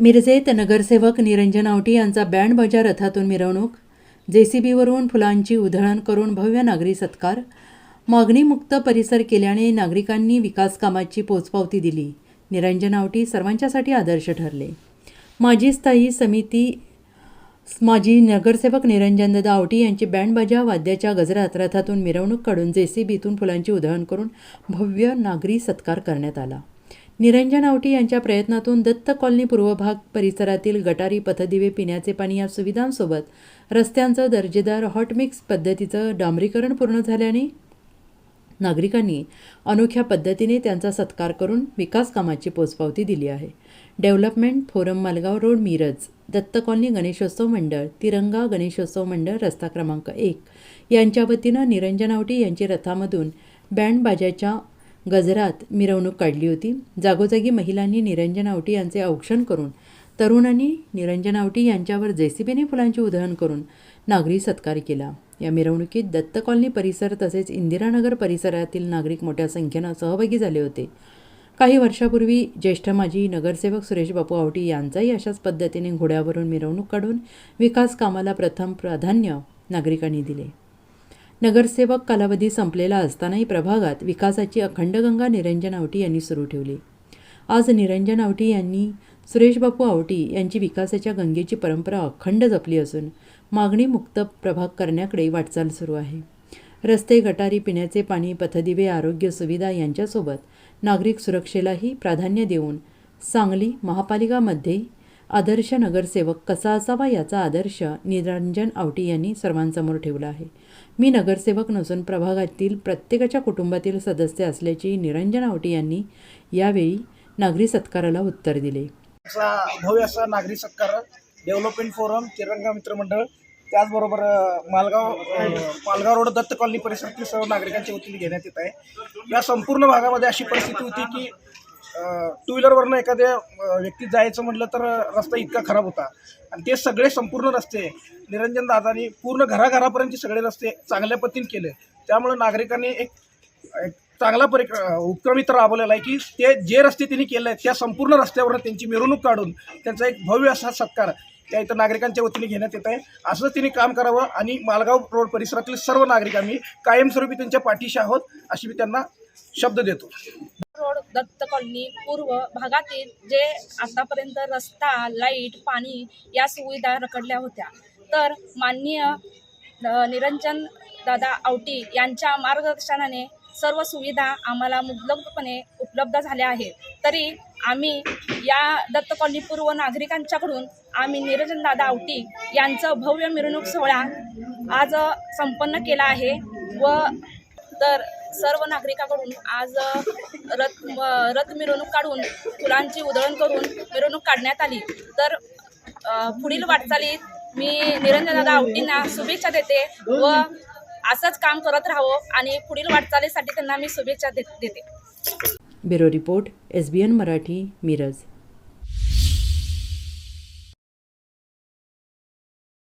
मिरजेत नगरसेवक निरंजन आवटी यांचा बँड बजा रथातून मिरवणूक. जेसीबीवरून फुलांची उधळण करून भव्य नागरी सत्कार. मागणीमुक्त परिसर केल्याने नागरिकांनी विकास कामाची पोचपावती दिली. निरंजन आवटी सर्वांच्यासाठी आदर्श ठरले. माजी स्थायी समिती माजी नगरसेवक निरंजनदादा आवटी यांची बँडबाजा वाद्याच्या गजरात रथातून मिरवणूक काढून जेसीबीतून फुलांची उधळण करून भव्य नागरी सत्कार करण्यात आला. निरंजन आवटी यांच्या प्रयत्नातून दत्त कॉलनी पूर्व भाग परिसरातील गटारी पथदिवे पिण्याचे पाणी या सुविधांसोबत रस्त्यांचं दर्जेदार हॉटमिक्स पद्धतीचं डांबरीकरण पूर्ण झाल्याने नागरिकांनी अनोख्या पद्धतीने त्यांचा सत्कार करून विकास कामाची पोचपावती दिली आहे. Development forum Malgaon road Miraj Datta colony Ganeshotsav मंडळ तिरंगा गणेशोत्सव मंडळ रस्ता क्रमांक एक. यांच्या वतीनं निरंजन आवटी यांची रथामधून बँड बाजाच्या गजरात मिरवणूक काढली होती. जागोजागी महिलांनी निरंजन आवटी यांचे औक्षण करून तरुणांनी निरंजन आवटी यांच्यावर जेसीबीने फुलांची उधळण करून नागरी सत्कार केला. या मिरवणुकीत दत्त कॉलनी परिसर तसेच इंदिरानगर परिसरातील नागरिक मोठ्या संख्येनं सहभागी झाले होते. काही वर्षापूर्वी ज्येष्ठ माजी नगरसेवक सुरेश बापू आवटी यांचाही अशाच पद्धतीने घोड्यावरून मिरवणूक काढून विकास कामाला प्रथम प्राधान्य नागरिकांनी दिले. नगरसेवक कालावधी संपलेला असतानाही प्रभागात विकासाची अखंड गंगा निरंजन आवटी यांनी सुरू ठेवली. आज निरंजन आवटी यांनी सुरेश बापू आवटी यांची विकासाच्या गंगेची परंपरा अखंड जपली असून मागणी मुक्त प्रभाग करण्याकडे वाटचाल सुरू आहे. रस्ते गटारी पिण्याचे पाणी पथदिवे आरोग्य सुविधा यांच्यासोबत नागरिक सुरक्षेलाही प्राधान्य देऊन सांगली महापालिकामध्ये आदर्श नगरसेवक कसा असावा याचा आदर्श निरंजन आवटी यांनी सर्वांसमोर ठेवला आहे. मी नगरसेवक नसून प्रभागातील प्रत्येकाच्या कुटुंबातील सदस्य असल्याची निरंजन आवटी यांनी यावेळी नागरी सत्काराला उत्तर दिले. असा भव्य असा नागरी सत्कार डेव्हलपमेंट फोरम तिरंगा मित्र मंडळ त्याचबरोबर मालगाव मालगाव रोड दत्त कॉलनी परिसरातील सर्व नागरिकांच्या वतीने घेण्यात येत आहे. या संपूर्ण भागामध्ये अशी परिस्थिती होती की टू व्हीलरवरनं एखाद्या व्यक्तीत व्यक्ती जायचं म्हटलं तर रस्ता इतका खराब होता. आणि ते सगळे संपूर्ण रस्ते निरंजन दादानी पूर्ण घराघरापर्यंतचे सगळे रस्ते चांगल्या पद्धतीने केले. त्यामुळे नागरिकांनी एक एक चांगला परिक उपक्रम इथं राबवलेला आहे की ते जे रस्ते त्यांनी केले आहेत त्या संपूर्ण रस्त्यावर त्यांची मिरवणूक काढून त्यांचा एक भव्य असा सत्कार त्या इथं नागरिकांच्या वतीने घेण्यात येत आहे. असंच त्यांनी काम करावं आणि मालगाव रोड परिसरातील सर्व नागरिक आम्ही कायमस्वरूपी त्यांच्या पाठीशी आहोत अशी मी त्यांना शब्द देतो. रोड दत्त कॉलनी पूर्व भागातील जे आतापर्यंत रस्ता लाइट पाणी या सुविधा रखडल्या होत्या. तर माननीय निरंजन दादा आवटी यांच्या मार्गदर्शनाने सर्व सुविधा आम्हाला मुबलकपणे उपलब्ध झाल्या आहेत. तरी आम्ही या दत्त कॉलनी पूर्व नागरिकांच्याकडून आम्ही निरंजन दादा आवटी यांचं भव्य मिरवणूक सोहळा आज संपन्न केला आहे व तर सर्व नागरिकाकडून आज रथ रथ मिरवणूक काढून फुलांची उधळण करून मिरवणूक काढण्यात आली. तर पुढील वाटचालीत मी निरंजनदादा आवटींना शुभेच्छा देते व असंच काम करत राहावं आणि पुढील वाटचालीसाठी त्यांना मी शुभेच्छा देते. Bureau report S B N Marathi Miraj.